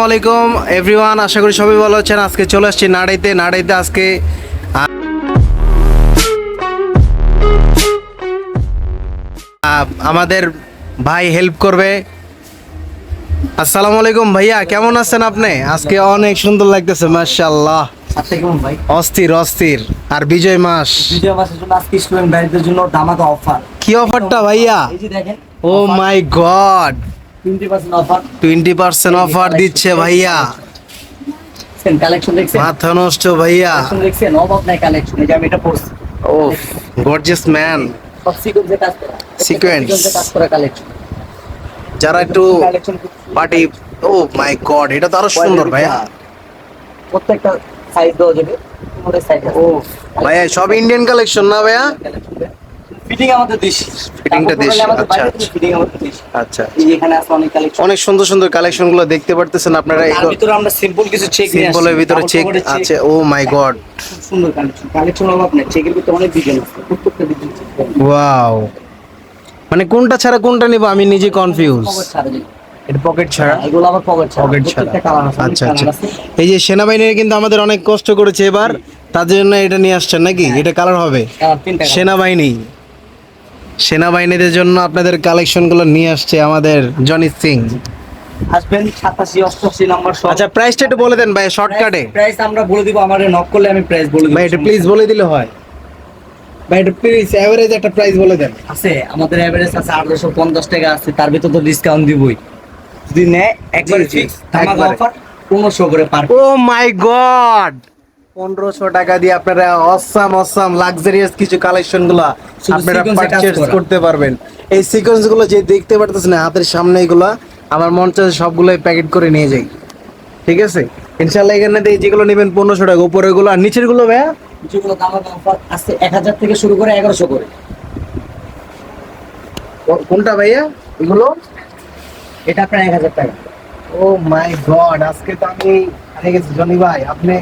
আসসালামু আলাইকুম এভরিওয়ান আশা করি সবাই ভালো আছেন। আজকে চলে আসছি নাড়াইতে নাড়াইতে আজকে আমাদের ভাই হেল্প করবে। আসসালামু আলাইকুম ভাইয়া কেমন আছেন আপনি? আজকে অনেক সুন্দর লাগতেছে মাশাআল্লাহ। অস্থির অস্থির। আর বিজয় মাস। ভিডিও মাসের জন্য আজকে স্টুডেন্ট ব্যাচদের জন্য ধামাকা অফার কি অফারটা ভাইয়া? এই যে দেখেন ও my God twenty percent offer দিচ্ছে ভাইয়া। মাথা নষ্ট ভাইয়া। ও গর্জিয়াস ম্যান সিকোয়েন্সে যারা একটু পার্টি ও মাই গড এটা তো আরও সুন্দর ভাইয়া। প্রত্যেকটা সাইজ দেওয়া যাবে। ও ভাইয়া সব ইন্ডিয়ান কালেকশন না ভাইয়া? ফিটিং আমাদের দেশি। Fitting দেশি, আচ্ছা, আচ্ছা। ফিটিং আমাদের দেশি। আচ্ছা। এখানে আছে অনেক কালেকশন অনেক সুন্দর সুন্দর কালেকশনগুলো দেখতে পারতেছেন আপনারা তার ভিতরে আমরা সিম্পল কিছু চেক নিয়ে সিম্পলের ভিতরে চেক cover এর check। আছে ও মাই গড খুব সুন্দর কালেকশন কালেকশন অভাব নেই। চেকের ভিতরে অনেক ডিজাইন আছে। প্রত্যেকটা ডিজাইন ওয়াও মানে কোনটা ছাড়া কোনটা নিব আমি নিজে কনফিউজ এটা পকেট ছাড়া? এগুলো আবার পকেট ছাড়া। পকেট ছাড়া। আচ্ছা আচ্ছা। আচ্ছা এই যে সেনাবাহিনীর কিন্তু আমাদের অনেক কষ্ট করেছে এবার। তাদের জন্য এটা নিয়ে আসছেন নাকি? এটা কালার হবে? সেনাবাহিনী। সেনাবাহিনীদের জন্য আপনাদের কালেকশনগুলো নিয়ে আসছে আমাদের জনি সিং। আসবেন সাতাশি অষ্টআশি নাম্বার আচ্ছা প্রাইসটা একটু বলে দেন ভাই শর্টকাটে প্রাইস আমরা বলে দিব আমারে নক করলে আমি প্রাইস বলে দিব। ভাই এটা প্লিজ বলে দিলে হয়। ভাই এটা প্লিজ এভারেজ একটা প্রাইস বলে দেন। আছে আমাদের এভারেজ আছে পঞ্চাশ টাকা আছে তার ভিতর তো ডিসকাউন্ট দিবই। যদি নেয় একবারে জি, জি, ফিক্স অফার পনেরোশো করে পার ও মাই গড পনেরোশো টাকা দিয়ে আপনারা অসাম অসাম লাক্সারিয়াস কিছু কালেকশনগুলো আপনারা পারচেজ করতে পারবেন। এই সিকোয়েন্সগুলো যে দেখতে পারতেছেন হাতের সামনে এগুলো আমার মন চাচ্ছে সবগুলোই প্যাকেট করে নিয়ে যাই। ঠিক আছে? ইনশাল্লাহ এখানে যেগুলো নেবেন পনেরোশো টাকা উপরেরগুলো আর নিচেরগুলো ভাইয়া? যেগুলো অফার আছে এক হাজার থেকে শুরু করে এগারোশো করে। কোনটা ভাইয়া? এগুলো? এটা আপনার এক হাজার টাকা। ও মাই গড আজকে তো আমি জনি ভাই আপনি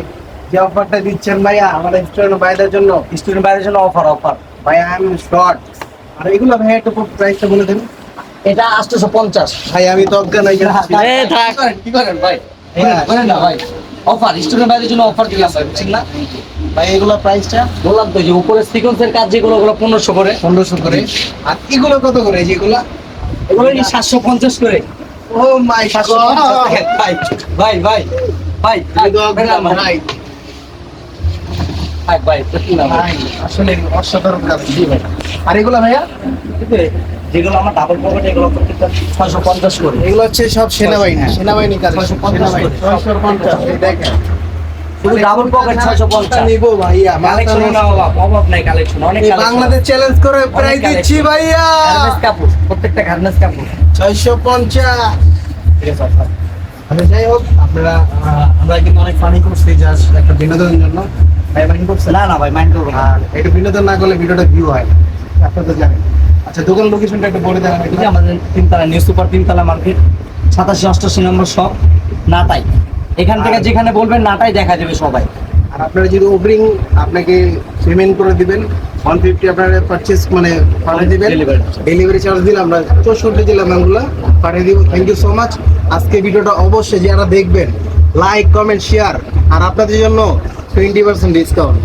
যে অফারটা দিচ্ছেন ভাইয়া আমার স্টুডেন্ট ভাইদের জন্য। স্টুডেন্ট বাইরের জন্য অফার অফার ভাই আই এম শর্ট আর এগুলো ভাইয়া একটু প্রাইসটা বলে দেন। এটা আটশোশো পঞ্চাশ। ভাই আমি তো অজ্ঞান হয়ে থাক। কি করেন ভাই? হ্যাঁ। বলেন না ভাই। অফার স্টুডেন্ট বাইরের জন্য অফার দিলাম ভাই বুঝছেন না? ভাই এগুলো প্রাইসটা বললাম তো যে উপরে সিকোয়েন্সের কাজ যেগুলো ওগুলো পনেরোশো করে। পনেরোশো করে। আর এগুলো কত করে যেগুলো এগুলো? সাতশো পঞ্চাশ করে। ও মাই সাতশো ভাই ভাই ভাই ভাই ভাই সত্যি না ভাই। আসলে অসাধারণ কাজ। জি ভাই। আর এগুলো ভাইয়া? যেগুলো আমার ডাবল পকেট এগুলো ছয়শো পঞ্চাশ করে। এগুলো হচ্ছে সব সেনাবাহিনী হ্যাঁ। সেনাবাহিনী কাজ ছয়শো পঞ্চাশ ছয়শো পঞ্চাশ। দেখেন। শুধু ডাবল পকেট ছয়শো পঞ্চাশ। ভাইয়া কালেকশন না অভাব অভাব নাই কালেকশন অনেক বাংলাদেশ চ্যালেঞ্জ করে collection। দিচ্ছি ভাইয়া। গার্মেন্টস কাপড় প্রত্যেকটা গার্মেন্টস কাপড়। ছয়শো পঞ্চাশ। ঠিক আছে আচ্ছা। যাই হোক আপনারা আমরা কিন্তু অনেক ফানি করছি জাস্ট একটা বিনোদনের জন্য। ভাই মাইন্ড করছে না না ভাই মাইন্ড করব না। একটু বিনোদন না করলে ভিডিওটা ভিউ হয়। আপনারা তো জানেন। আচ্ছা দোকান লোকেশনটা একটু বলে দেন যে আমাদের তিনতলা নিউ সুপার তিনতলা মার্কেট সাতাশি অষ্টাশি নম্বর শপ নাটাই। এখান থেকে যেখানে বলবেন নাটাই দেখা যাবে সবাই। আর আপনারা যদি অগ্রিম আপনাকে পেমেন্ট করে দিবেন ওয়ান ফিফটি আপনারা পারচেস মানে পাঠিয়ে দিবেন। ডেলিভারি চার্জ দিলে আমরা চৌষট্টি জেলা ম্যামগুলো পাঠিয়ে দিব। থ্যাংক ইউ সো মাচ আজকে ভিডিওটা অবশ্যই যারা দেখবেন লাইক কমেন্ট শেয়ার আর আপনাদের জন্য টোয়েন্টি পার্সেন্ট ডিসকাউন্ট